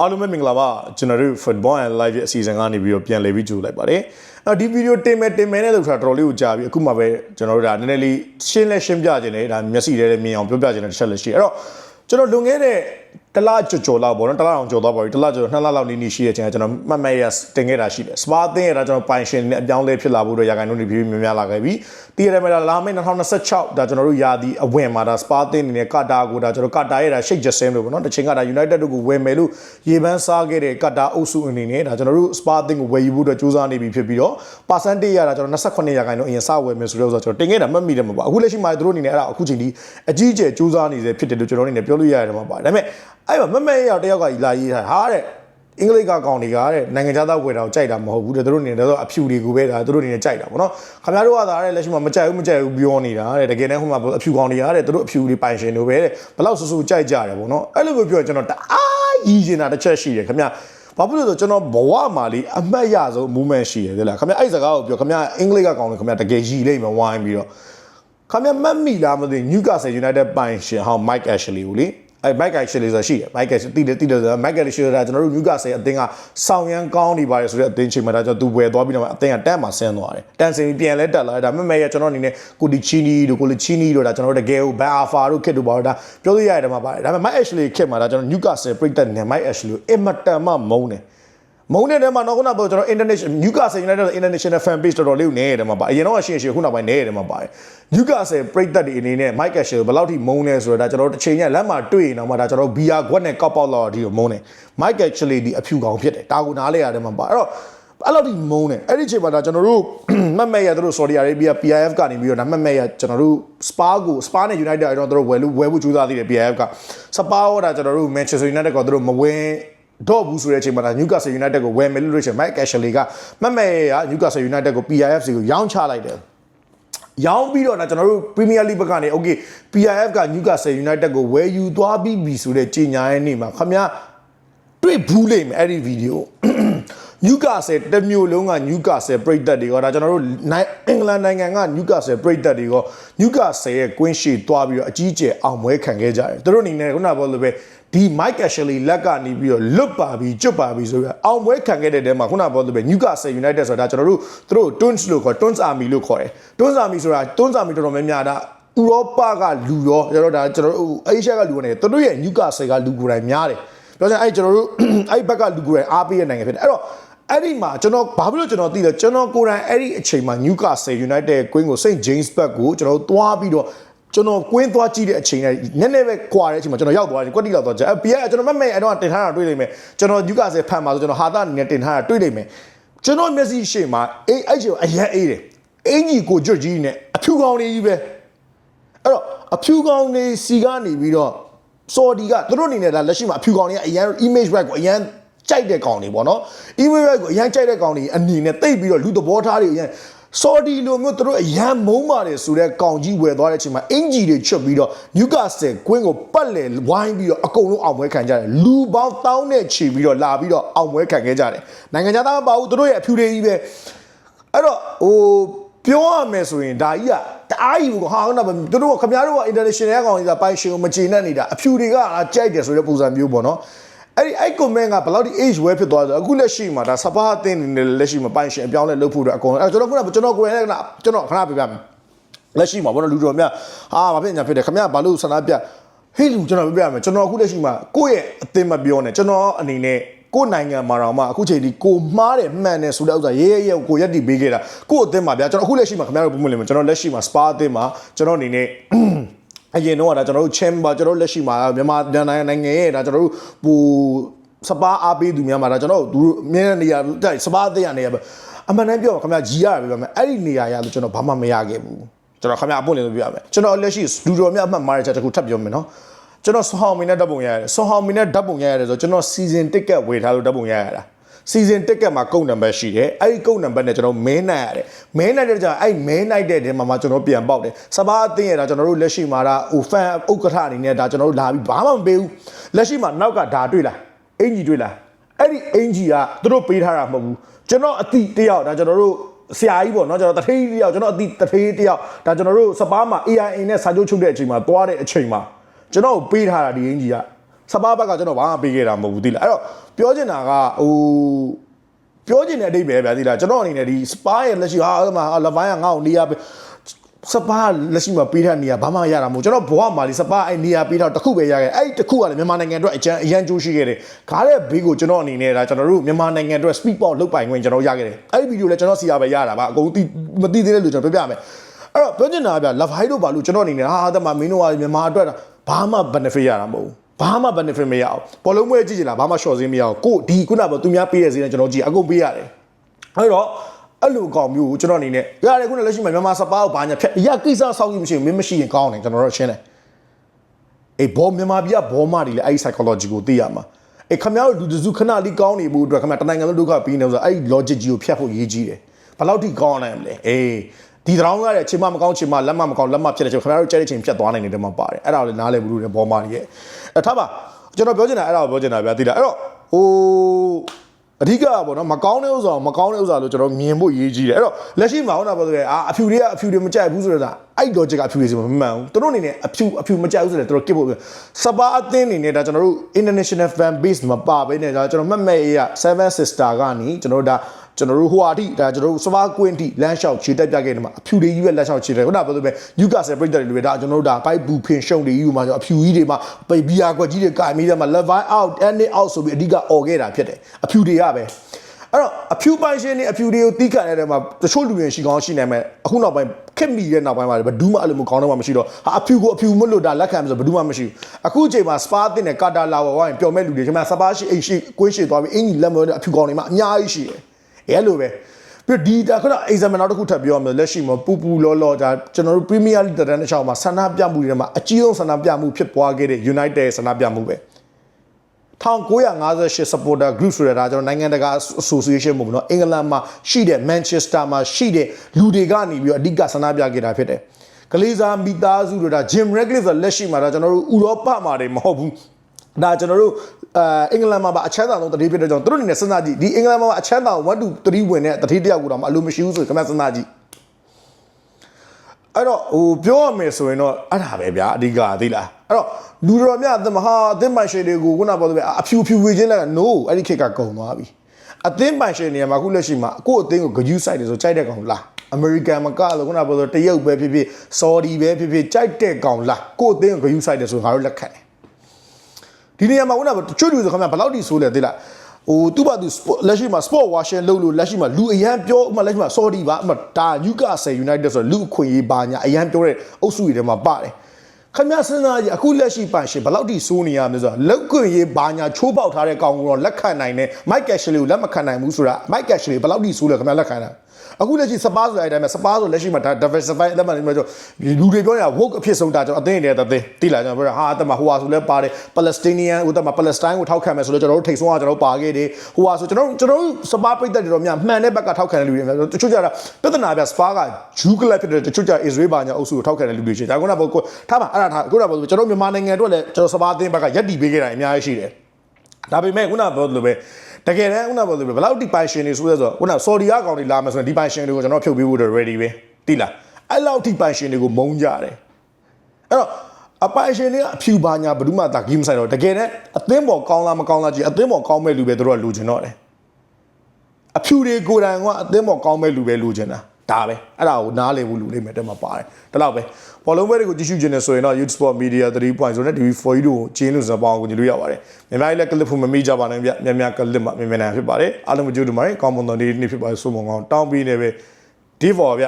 အားလုံးပဲမင်္ဂလာပါကျွန်တော်တို့ Football and Live ရဲ့အစီအစဉ်ကနေပြီးတော့ပြန်လည်ပြီးကြိုလိုက်ပါတယ်အဲဒီဗီဒီယိုတင်မယ်တင်မယ်နဲ့လို့ဆိုတာတော်တော်လေးကိုကြာပြီအခုမှပဲကျွန်တော်တို့ဒါနည်းနည်းလေးရှင်းလဲရှင်းပြခြင်းနဲ့ဒါမျက်စိထဲမြင်အောင်ပြောပြခြင်းနဲ့တစ်ချက်လက်ရှိအဲ့တော့ကျွန်တော်လွန်ခဲ့တဲ့ တလားကြော်ကြော်လောက်ပေါ့နော်တလားအောင်ကြော်သွားပါပြီတလားကြော်နှစ်လလောက်နီးနီးရှိတဲ့ချိန်ကကျွန်တော်မှတ်မှတ်ရတင်ခဲ့တာရှိတယ်စပါသင်းရတာကျွန်တော်ပိုင်ရှင်နဲ့အပြောင်းလဲဖြစ်လာဖို့အတွက်ရာဂိုင်နှုန်းတွေဖြည်းဖြည်းများများလာခဲ့ပြီတည်ရတယ်မလားလာမယ့်2026ဒါကျွန်တော်တို့ယာဒီအဝင်မှာဒါစပါသင်းအနေနဲ့ကတာကိုဒါကျွန်တော်ကတာရဲ့ဒါရှိတ်ဂျက်ဆင်လို့ပေါ့နော်တစ်ချိန်ကဒါ United တို့ကိုဝယ်မယ်လို့ရေပန်းစားခဲ့တဲ့ကတာအုပ်စုအနေနဲ့ဒါကျွန်တော်တို့စပါသင်းကိုဝယ်ယူဖို့အတွက်စူးစမ်းနေပြီဖြစ်ပြီးတော့ percentage ရတာကျွန်တော်28ရာခိုင်နှုန်းအရင်စဝယ်မယ်ဆိုတော့ကျွန်တော်တင်ခဲ့တာမှတ်မိတယ်မပါအခုလက်ရှိမှာသူတို့အနေနဲ့အဲ့ဒါအခုချိန်ဒီအကြီးအကျယ်စူးစမ်းနေစေဖြစ်တယ်လို့ကျွန်တော်အနေနဲ့ပြောလို့ရတယ်မှာပါဒါပေမဲ့အဲ့မှာမမဲရောက်တယောက်ကလာရေးထားဟာတဲ့အင်္ဂလိပ်ကကောင်တွေကတဲ့နိုင်ငံခြားသားဝယ်တာကိုကြိုက်တာမဟုတ်ဘူးတဲ့သူတို့အနေနဲ့တော့အဖြူတွေကိုပဲဒါသူတို့အနေနဲ့ကြိုက်တာပေါ့နော်ခင်ဗျားတို့ကသာတဲ့လက်ရှိမှာမကြိုက်ဘူးမကြိုက်ဘူးပြောနေတာတဲ့တကယ်တမ်းဟိုမှာအဖြူကောင်တွေကတဲ့သူတို့အဖြူတွေပိုင်ရှင်တို့ပဲတဲ့ဘလောက်ဆူဆူကြိုက်ကြတယ်ပေါ့နော်အဲ့လိုမျိုးပြောကျွန်တော်တအားကြီးနေတာတစ်ချက်ရှိတယ်ခင်ဗျာဘာဖြစ်လို့လဲဆိုကျွန်တော်ဘဝမှာလေးအမှတ်ရဆုံး movement ရှိရတယ်လားခင်ဗျာအဲ့စကားကိုပြောခင်ဗျာအင်္ဂလိပ်ကကောင်တွေခင်ဗျာတကယ်ရည်လိမ့်မယ်ဝိုင်းပြီးတော့ခင်ဗျာမတ်မီလားမသိ Newcastle United ပိုင်ရှင်ဟောင်း Mike Ashley ကိုလေ အဲ Mike Ashley ဆိုရှိတယ် Mike Ashley တိတယ်တိတယ်ဆိုတော့ Mike Ashley ဆိုတာကျွန်တော်တို့ Newcastle အသင်းကဆောင်းရမ်းကောင်းနေပါတယ်ဆိုတဲ့အသင်းချိန်မှာဒါကျွန်တော်သူဝယ်သွားပြီးတော့အသင်းကတက်မှာဆင်းသွားတယ်တန်စင်ပြန်လဲတက်လာတယ်ဒါမဲ့မဲ့ရကျွန်တော်အနေနဲ့ကိုဒီချီနီတို့ကိုလချီနီတို့ဒါကျွန်တော်တို့တကယ်ကိုဘန်အာဖာတို့ခစ်တို့ပါတော့ဒါပြောလို့ရတယ်မှာပါတယ်ဒါပေမဲ့ Mike Ashley ခစ်မှာဒါကျွန်တော် Newcastle ပြိတက်နေ Mike Ashley ကိုအင်မတန်မှမုန်းတယ် မုံတဲ့တဲမှာတော့ခုနကပြောကျွန်တော် international Newcastle United international fan base တော်တော်လေးကိုနေရတယ်မှာပါအရင်တော့ရှင်းရှင်းခုနောက်ပိုင်းနေရတယ်မှာပါတယ် Newcastle ပြိသက်တွေအနေနဲ့ Mike Ashley ဘယ်လောက်ထိမုံလဲဆိုတော့ဒါကျွန်တော်တစ်ချိန်ညလက်မှာတွေ့ရင်တော့မှဒါကျွန်တော်ဘီယာခွက်နဲ့ကောက်ပေါက်လောက်ဒီကိုမုံတယ် Mike Ashley ဒီအဖြူကောင်ဖြစ်တယ်တာကိုနားလဲရတယ်မှာပါအဲ့တော့အဲ့လောက်ထိမုံတယ်အဲ့ဒီချိန်မှာဒါကျွန်တော်တို့မှတ်မဲ့ရတို့ Saudi Arabia PIF ကနေပြီးတော့ဒါမှတ်မဲ့ရကျွန်တော်တို့ Spa ကို Spa နဲ့ United အဲ့တော့တို့ဝယ်လို့ဝယ်ဖို့ကြိုးစားသေးတယ် PIF က Spa ဟောတာကျွန်တော်တို့ Manchester United ကတို့မဝင် တော့ဘူးဆိုတဲ့အချိန်မှာဒါ Newcastle United ကိုဝယ်မယ်လို့လို့ရှိရင် Mike Ashley ကမှတ်မဲ့ရ Newcastle United ကို PIFC ကိုရောင်းချလိုက်တယ်ရောင်းပြီးတော့ဒါကျွန်တော်တို့ Premier League ဘက်ကနေ Okay PIF က Newcastle United ကိုဝယ်ယူသွားပြီးပြီဆိုတဲ့ကြေညာရဲ့နေ့မှာခမရတွေ့ဘူးလိမ့်မယ်အဲ့ဒီဗီဒီယို Newcastle တစ်မျိုးလုံးက Newcastle ပြည်သက်တွေကဒါကျွန်တော်တို့နိုင်အင်္ဂလန်နိုင်ငံက Newcastle ပြည်သက်တွေက Newcastle ရဲ့ကွင်းရှိသွားပြီးတော့အကြီးအကျယ်အောင်ပွဲခံခဲ့ကြတယ်သူတို့အနေနဲ့ခုနကပြောလို့ပဲဒီ Mike Ashley လက်ကနေပြီးတော့လွတ်ပါပြီးကျွတ်ပါပြီးဆိုပြီးအောင်ပွဲခံခဲ့တဲ့တဲမှာခုနကပြောလို့ပဲ Newcastle United ဆိုတာကျွန်တော်တို့သူတို့ Twins လို့ခေါ် Twins Army လို့ခေါ်တယ် Twins Army ဆိုတာ Twins Army တော်တော်များများဒါဥရောပကလူရောကျွန်တော်ဒါကျွန်တော်တို့အေးရှားကလူကနေသူတို့ရဲ့ Newcastle ကလူကိုယ်တိုင်များတယ်ပြောချင်အဲ့ကျွန်တော်တို့အဲ့ဘက်ကလူကိုယ်တိုင်အားပေးတဲ့နိုင်ငံဖြစ်တယ်အဲ့တော့ အဲ့ဒီမှာကျွန်တော်ဘာဖြစ်လို့ကျွန်တော်သိလဲကျွန်တော်ကိုယ်တိုင်အဲ့ဒီအချိန်မှာ Newcastle United ကွင်းကို St James Park ကိုကျွန်တော်သွားပြီးတော့ကျွန်တော်ကွင်းသွားကြည့်တဲ့အချိန်နဲ့နည်းနည်းပဲကွာတဲ့အချိန်မှာကျွန်တော်ရောက်သွားတယ်ကွက်တိလောက်သွားကြအဲ့ PR ကျွန်တော်မမဲ့အဲ့တော့တင်ထားတာတွေ့လိမ့်မယ်ကျွန်တော် Newcastle ဖန်မှာဆိုကျွန်တော်ဟာတာအနေနဲ့တင်ထားတာတွေ့လိမ့်မယ်ကျွန်တော်မျက်စိရှေ့မှာအေးအဲ့ချိန်အရန်အေးတယ်အင်ကြီးကိုကြွကြီးနဲ့အဖြူကောင်းလေးကြီးပဲအဲ့တော့အဖြူကောင်းလေးစီကနေပြီးတော့စော်ဒီကသူတို့အနေနဲ့ဒါလက်ရှိမှာအဖြူကောင်းလေးကအရန် image right ကိုအရန် ကြိုက်တဲ့ကောင်တွေပေါ့နော် image right ကိုအရန်ကြိုက်တဲ့ကောင်တွေအနေနဲ့တိတ်ပြီးတော့လူသဘောထားတွေအရန်ဆော်ဒီလိုမျိုးသူတို့အရန်မုန်းပါတယ်ဆိုတဲ့ကောင်ကြီးဝယ်သွားတဲ့အချိန်မှာအင်ဂျီတွေချွတ်ပြီးတော့ Newcastle ကွင်းကိုပတ်လည်ဝိုင်းပြီးတော့အကုန်လုံးအောင်ပွဲခံကြတယ်လူပေါင်းတောင်းနဲ့ချီပြီးတော့လာပြီးတော့အောင်ပွဲခံခဲ့ကြတယ်နိုင်ငံခြားသားမပါဘူးသူတို့ရဲ့အဖြူတွေကြီးပဲအဲ့တော့ဟိုပြောရမယ်ဆိုရင်ဒါကြီးကတအားကြီးကိုဟာဟုတ်တော့သူတို့ကခင်ဗျားတို့က international ကောင်ကြီးကပိုင်ရှင်ကိုမချေနဲ့နေတာအဖြူတွေကကြိုက်တယ်ဆိုတဲ့ပုံစံမျိုးပေါ့နော် အဲ့ဒီအဲ့ comment ကဘယ်လောက်ဒီ age ဝဲဖြစ်သွားဆိုအခုလက်ရှိမှာဒါစပါးအသင်းနေလက်ရှိမှာပိုင်ရှင်အပြောင်းလဲလုပ်ဖို့အတွက်အကုန်အဲ့ကျွန်တော်ခုနကကျွန်တော်ကိုယ်နဲ့ကျွန်တော်ခဏပြပြမယ်လက်ရှိမှာဘောနော်လူတော်များဟာဘာဖြစ်ညာဖြစ်တယ်ခင်ဗျာဘာလို့ဆန္ဒပြဟေးလူကျွန်တော်ပြပြမယ်ကျွန်တော်အခုလက်ရှိမှာကိုယ့်ရဲ့အသင်းမပြောနဲ့ကျွန်တော်အနေနဲ့ကိုယ်နိုင်ငံမှာတော့မှအခုချိန်ဒီကိုမှားတယ်မှန်တယ်ဆိုတဲ့ဥစ္စာရေးရဲရဲကိုရက်တီပေးခဲ့တာကိုယ့်အသင်းမှာဗျာကျွန်တော်အခုလက်ရှိမှာခင်ဗျားတို့ပုံမှန်လေးမှာကျွန်တော်လက်ရှိမှာ spa အသင်းမှာကျွန်တော်အနေနဲ့ အရင်တော့ဒါကျွန်တော်တို့ chamber ကျွန်တော်တို့လက်ရှိမှာမြန်မာနိုင်ငံနိုင်ငံရဲ့ဒါကျွန်တော်တို့ဟိုစပါးအားပေးသူများမှာဒါကျွန်တော်တို့အမြဲတမ်းနေရာတိုက်စပါးအသင်းရနေရအမှန်တမ်းပြောခင်ဗျာကြီးရတယ်ပြောမယ်အဲ့ဒီနေရာရလို့ကျွန်တော်ဘာမှမရခဲ့ဘူးကျွန်တော်ခင်ဗျာအပွင့်လေးလို့ပြောရမယ်ကျွန်တော်လက်ရှိလူတော်များအမှတ်မှားတဲ့ချက်တစ်ခုထပ်ပြောမယ်နော်ကျွန်တော်ဆွန်ဟောင်မီနဲ့ဓာတ်ပုံရရတယ်ဆွန်ဟောင်မီနဲ့ဓာတ်ပုံရရတယ်ဆိုကျွန်တော် season ticket ဝယ်ထားလို့ဓာတ်ပုံရရတာ စီဇန်တက်ကက်မှာကုတ်နံပါတ်ရှိတယ်အဲ့ဒီကုတ်နံပါတ်နဲ့ကျွန်တော်မဲနိုင်ရတယ်မဲနိုင်တဲ့ကြာအဲ့မဲနိုင်တဲ့နေရာမှာကျွန်တော်ပြန်ပေါက်တယ်စပားအသင်းရတာကျွန်တော်တို့လက်ရှိမှာဒါဟိုဖန်ဥက္ကဋ္ဌအနေနဲ့ဒါကျွန်တော်တို့လာပြီးဘာမှမပေးဘူးလက်ရှိမှာနောက်ကဒါတွေ့လားအင်ကြီးတွေ့လားအဲ့ဒီအင်ကြီးကသူတို့ပေးထားတာမဟုတ်ဘူးကျွန်တော်အတိတယောက်ဒါကျွန်တော်တို့ဆရာကြီးပေါ့နော်ကျွန်တော်တထေးတယောက်ကျွန်တော်အတိတထေးတယောက်ဒါကျွန်တော်တို့စပားမှာ AIA နဲ့စာချုပ်ချုပ်တဲ့အချိန်မှာသွားတဲ့အချိန်မှာကျွန်တော်ကိုပေးထားတာဒီအင်ကြီးက စပါးဘက်ကကျွန်တော်ဘာမှပေးခဲ့တာမဟုတ်ဘူးသိလားအဲ့တော့ပြောချင်တာကဟိုပြောချင်တဲ့အတိတ်ပဲဗျာသိလားကျွန်တော်အနေနဲ့ဒီစပါးရဲ့လက်ရှိဟာအဲ့မှာလပိုင်းကငါ့ကိုနေရာပေးစပါးလက်ရှိမှာပေးတဲ့နေရာဘာမှရတာမဟုတ်ကျွန်တော်ဘဝမှာဒီစပါးအဲ့နေရာပေးတော့တစ်ခုပဲရခဲ့အဲ့တစ်ခုကလည်းမြန်မာနိုင်ငံအတွက်အကျန်းအရန်ကျိုးရှိခဲ့တယ်ခါတဲ့ဘေးကိုကျွန်တော်အနေနဲ့ဒါကျွန်တော်တို့မြန်မာနိုင်ငံအတွက် speak out လုပ်ပိုင်ခွင့်ကျွန်တော်ရခဲ့တယ်အဲ့ဒီဗီဒီယိုလည်းကျွန်တော်စီရပဲရတာပါအကုန်သိမသိသေးတဲ့လူကျွန်တော်ပြောပြမယ်အဲ့တော့ပြောချင်တာကဗျလဖိုင်းတို့ဘာလို့ကျွန်တော်အနေနဲ့ဟာတမမင်းတို့ကမြန်မာအတွက်ဘာမှ benefit ရတာမဟုတ်ဘူး ဘာမှ benefit မရအောင်ဘောလုံးပွဲကြည့်ကြလားဘာမှ short စင်းမရအောင်ကိုဒီခုနကသူများပေးတဲ့စင်းနဲ့ကျွန်တော်ကြည့်အကုန်ပေးရတယ်အဲ့တော့အဲ့လိုကောင်မျိုးကိုကျွန်တော်အနေနဲ့ရတယ်ခုနလက်ရှိမှာမြန်မာစပါးကိုဘာညာဖြတ်ရကိစ္စဆောက်ယူမရှိဘူးမင်းမရှိရင်ကောင်းတယ်ကျွန်တော်တို့ရှင်းတယ်အေးဘောမြန်မာပြည်ကဘောမတွေလေအဲ့ဒီ psychology ကိုသိရမှာအေးခမရတို့လူတစုခဏလေးကောင်းနေမှုအတွက်ခမရတနိုင်ငံလုံးဒုက္ခပြီးနေဆိုအဲ့ဒီ logic ကြီးကိုဖြတ်ဖို့ရေးကြီးတယ်ဘယ်လောက်ထိကောင်းနိုင်မလဲအေး ဒီတောင်းရတဲ့ချိန်မမကောင်းချိန်မလက်မမကောင်းလက်မဖြစ်တဲ့ချိန်ခမရတို့ကြဲတဲ့ချိန်ဖြတ်သွားနိုင်တယ်တမပါတယ်အဲ့ဒါကိုလည်းနားလည်ဘူးလို့လည်းဘောမတွေရဲ့အဲထားပါကျွန်တော်ပြောချင်တာအဲ့ဒါကိုပြောချင်တာဗျာသိလားအဲ့တော့ဟိုအဓိကပေါ့နော်မကောင်းတဲ့ဥစ္စာကိုမကောင်းတဲ့ဥစ္စာလို့ကျွန်တော်မြင်ဖို့ရေးကြီးတယ်အဲ့တော့လက်ရှိမှာဟုတ်တာပြောဆိုရဲအာအဖြူတွေကအဖြူတွေမကြိုက်ဘူးဆိုတော့အဲ့ logic ကအဖြူတွေစီမမှန်ဘူးသူတို့အနေနဲ့အဖြူအဖြူမကြိုက်ဘူးဆိုတော့သူတို့ကစ်ဖို့စပါအသင်းအနေနဲ့ဒါကျွန်တော်တို့ international fan base မပါဘဲနဲ့ဒါကျွန်တော်မှတ်မဲ့ရ7 sister ကနေကျွန်တော်တို့ဒါ ကျွန်တော်တို့ဟိုအထိဒါကျွန်တော်တို့စပါကွင်းထိလမ်းလျှောက်ခြေတက်ပြခဲ့တယ်မှာအဖြူတွေကြီးပဲလမ်းလျှောက်ခြေတယ်ခုနကပြောသလိုပဲယူကာဆယ်ပရိသတ်တွေတွေဒါကျွန်တော်တို့ဒါဘိုက်ဘူဖင်ရှုံတွေကြီးမှာကျွန်တော်အဖြူကြီးတွေမှာပိဘီယာကွက်ကြီးတွေကင်မိတယ်မှာ level out and out ဆိုပြီးအဓိကអော်ခဲ့တာဖြစ်တယ်အဖြူတွေကပဲအဲ့တော့အဖြူပိုင်ရှင်နေအဖြူတွေကိုတီးခတ်နေတဲ့မှာတချို့လူတွေရှိကောင်းရှိနေမယ်အခုနောက်ပိုင်းခက်မိတဲ့နောက်ပိုင်းမှာဘယ်သူမှအဲ့လိုမျိုးကောင်းတော့မှမရှိတော့ဟာအဖြူကိုအဖြူမလို့ဒါလက်ခံဆိုဘယ်သူမှမရှိဘူးအခုအချိန်မှာစပါးတင်တဲ့ကာတာလာဝဝိုင်းပျော်မဲ့လူတွေကျွန်မစပါးရှိအိမ်ရှိကွင်းရှိသွားပြီးအင်ကြီးလက်မလို့အဖြူကောင်းတွေမှာအများကြီးရှိတယ် အဲ့လိုပဲပြီးဒီဒါခုန exam နောက်တစ်ခုထပ်ပြောရမယ်လက်ရှိမှာပူပူလောလောဒါကျွန်တော်တို့ Premier League တန်းတစ်ချောင်းမှာဆန္ဒပြမှုတွေမှာအကြီးဆုံးဆန္ဒပြမှုဖြစ်ပွားခဲ့တဲ့ United ဆန္ဒပြမှုပဲ1958 supporter group ဆိုတာဒါကျွန်တော်နိုင်ငံတကာ association ပုံနော်အင်္ဂလန်မှာရှိတဲ့ Manchester မှာရှိတဲ့လူတွေကနေပြီးတော့အဓိကဆန္ဒပြခဲ့တာဖြစ်တယ်ကလေးစားမိသားစုတွေဒါ Jim Ratcliffe ဆိုလက်ရှိမှာဒါကျွန်တော်တို့ဥရောပမှာတွေမဟုတ်ဘူးဒါကျွန်တော်တို့ အဲအင်္ဂလန်မှာပါအချမ်းသာဆုံးတတိဖြစ်တဲ့ကြောင့်သူတို့အနေနဲ့စဉ်းစားကြည့်ဒီအင်္ဂလန်မှာပါအချမ်းသာ1 2 3ဝင်တဲ့တတိတယောက်ကိုတော့မအလိုမရှိဘူးဆိုရင်ခင်ဗျစဉ်းစားကြည့်အဲ့တော့ဟိုပြောရမယ်ဆိုရင်တော့အဲ့ဒါပဲဗျာအဓိကသိလားအဲ့တော့လူတော်များအသမဟာအသင်းပိုင်ရှင်တွေကိုခုနပြောသလိုပဲအဖြူဖြူဝေချင်းလက်က no အဲ့ဒီခေတ်ကကုန်သွားပြီအသင်းပိုင်ရှင်တွေမှာအခုလက်ရှိမှာကို့အသင်းကိုဂယူးဆိုင်တယ်ဆိုကြိုက်တဲ့ကောင်လားအမေရိကန်မကလို့ခုနပြောသလိုတရုတ်ပဲဖြစ်ဖြစ်ဆော်ဒီပဲဖြစ်ဖြစ်ကြိုက်တဲ့ကောင်လားကို့အသင်းကိုဂယူးဆိုင်တယ်ဆိုငါတို့လက်ခံတယ် ဒီနေရာမှာခုနကချွတ်တူဆိုခင်ဗျဘယ်လောက်ထိဆိုးလဲသိလားဟိုသူ့ဘာသူလက်ရှိမှာ sport washing လုပ်လို့လက်ရှိမှာလူအရန်ပြောဥမာလက်ရှိမှာ Saudi ပါဥမာဒါ Newcastle United ဆိုလူအခွင့်အရေးပါညာအရန်ပြောတဲ့အုပ်စုတွေထဲမှာပါတယ်ခင်ဗျစဉ်းစားကြည့်အခုလက်ရှိပိုင်ရှင်ဘယ်လောက်ထိစိုးနေရမလဲဆိုတော့လောက်ခွင့်ရေးဘာညာချိုးပေါက်ထားတဲ့ကောင်ကိုတော့လက်ခံနိုင်တဲ့ Mike Ashley ကိုလက်မခံနိုင်ဘူးဆိုတာ Mike Ashley ဘယ်လောက်ထိစိုးလဲခင်ဗျလက်ခံတာ အခုလက်ရှိစပါးဆိုတဲ့အတိုင်းပဲစပါးဆိုလက်ရှိမှာ diversify အသက်မှန်နေမှာဆိုလူတွေပြောနေတာ woke အဖြစ်ဆုံးတာကျွန်တော်အသိနေတဲ့အသိတိလာကျွန်တော်ပြောတာဟာအသက်မှာဟိုဟာဆိုလဲပါတယ် Palestinian ဟိုတက်မှာ Palestine ကိုထောက်ခံမယ်ဆိုတော့ကျွန်တော်တို့ထိတ်ဆုံးကကျွန်တော်တို့ပါခဲ့တယ်ဟိုဟာဆိုကျွန်တော်တို့ကျွန်တော်တို့စပါးပိတ်သက်တွေတော့များမှန်တဲ့ဘက်ကထောက်ခံတဲ့လူတွေများတချို့ကြတာပြဿနာပြစပါးကဂျူးကလပ်ဖြစ်တဲ့တချို့ကြ Israel ဘာညာအုပ်စုကိုထောက်ခံတဲ့လူတွေရှိတယ်ဒါကကတော့ထားပါအဲ့ဒါထားခုနကကျွန်တော်မြန်မာနိုင်ငံအတွက်လည်းကျွန်တော်စပါးအသင်းဘက်ကရက်တီပေးခဲ့တာအများကြီးရှိတယ်ဒါပေမဲ့ခုနကပြောသလိုပဲ တကယ်တမ်းခုနကပြောသလိုပဲဘယ်လောက်ဒီပိုင်ရှင်တွေဆိုရဲဆိုတော့ခုနဆော်ဒီအကောင်တွေလာမယ်ဆိုရင်ဒီပိုင်ရှင်တွေကိုကျွန်တော်ဖြုတ်ပေးဖို့ ready ပဲတိလားအဲ့လောက်ဒီပိုင်ရှင်တွေကိုမုန်းကြတယ်အဲ့တော့အပိုင်ရှင်တွေကအဖြူပါညာဘယ်သူမှတာဂိမ်းမဆိုင်တော့တကယ်တမ်းအသင်းပေါ်ကောင်းလားမကောင်းလားကြည့်အသင်းပေါ်ကောင်းမဲ့လူပဲတို့ကလူချင်တော့တယ်အဖြူတွေကိုယ်တိုင်ကအသင်းပေါ်ကောင်းမဲ့လူပဲလူချင်တာ ဒါပဲအဲ့ဒါကိုနားလည်ဖို့လူလေးမဲ့တက်မှာပါတယ်ဒါတော့ပဲဘောလုံးပွဲတွေကိုကြည့်ရှုခြင်းနဲ့ဆိုရင်တော့ Youth Sport Media 3.0နဲ့ TV4 တို့ကိုကျင်းလို့စပောင်းကိုကြည့်လို့ရပါတယ်မြန်မာပြည်လည်း clip ဖို့မမိကြပါနဲ့ဗျမြန်မြန် clip မှာမြန်မြန်နိုင်ဖြစ်ပါတယ်အားလုံးကြိုးတူပါတယ်ကောင်းမွန်တဲ့နေ့ဖြစ်ပါတယ်ဆိုမကောင်းတောင်းပြီးနေပဲ D4 ဗျ